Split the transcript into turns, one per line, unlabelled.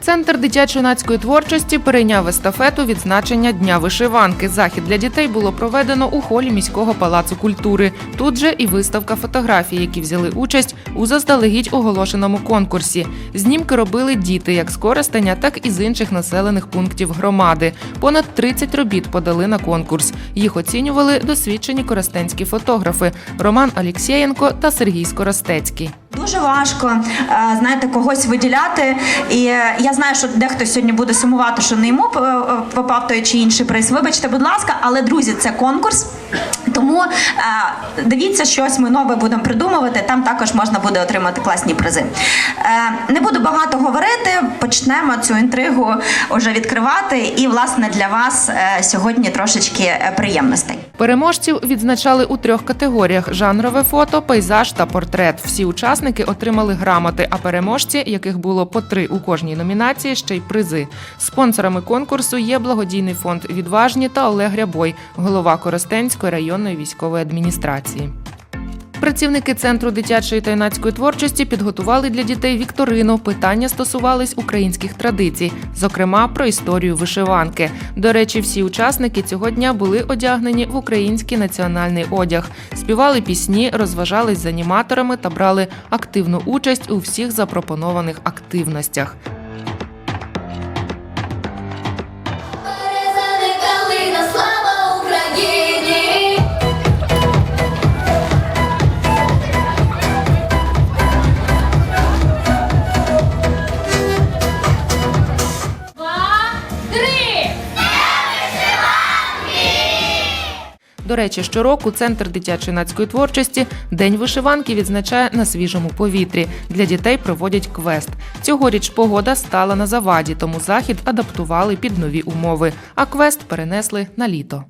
Центр дитячо-юнацької творчості перейняв естафету відзначення Дня вишиванки. Захід для дітей було проведено у холі міського палацу культури. Тут же і виставка фотографій, які взяли участь у заздалегідь оголошеному конкурсі. Знімки робили діти як з Коростеня, так і з інших населених пунктів громади. Понад 30 робіт подали на конкурс. Їх оцінювали досвідчені коростенські фотографи Роман Алєксєєнко та Сергій Скоростецький.
Дуже важко е, знаєте, когось виділяти. І е, я знаю, що дехто сьогодні буде сумувати, що не йому е, попав той чи інший приз. Вибачте, будь ласка, але друзі, це конкурс. Тому дивіться, щось ми нове будемо придумувати. Там також можна буде отримати класні призи. Не буду багато говорити. Почнемо цю інтригу вже відкривати. І власне для вас сьогодні трошечки приємностей.
Переможців відзначали у трьох категоріях: жанрове фото, пейзаж та портрет. Всі учасники отримали грамоти, а переможці, яких було по три у кожній номінації, ще й призи. Спонсорами конкурсу є благодійний фонд Відважні та Олег Рябой, голова Коростенської районної військової адміністрації. Працівники центру дитячої та юнацької творчості підготували для дітей вікторину. Питання стосувались українських традицій, зокрема про історію вишиванки. До речі, всі учасники цього дня були одягнені в український національний одяг, співали пісні, розважались з аніматорами та брали активну участь у всіх запропонованих активностях. До речі, щороку центр дитячо-юнацької творчості День вишиванки відзначає на свіжому повітрі. Для дітей проводять квест. Цьогоріч погода стала на заваді, тому захід адаптували під нові умови, а квест перенесли на літо.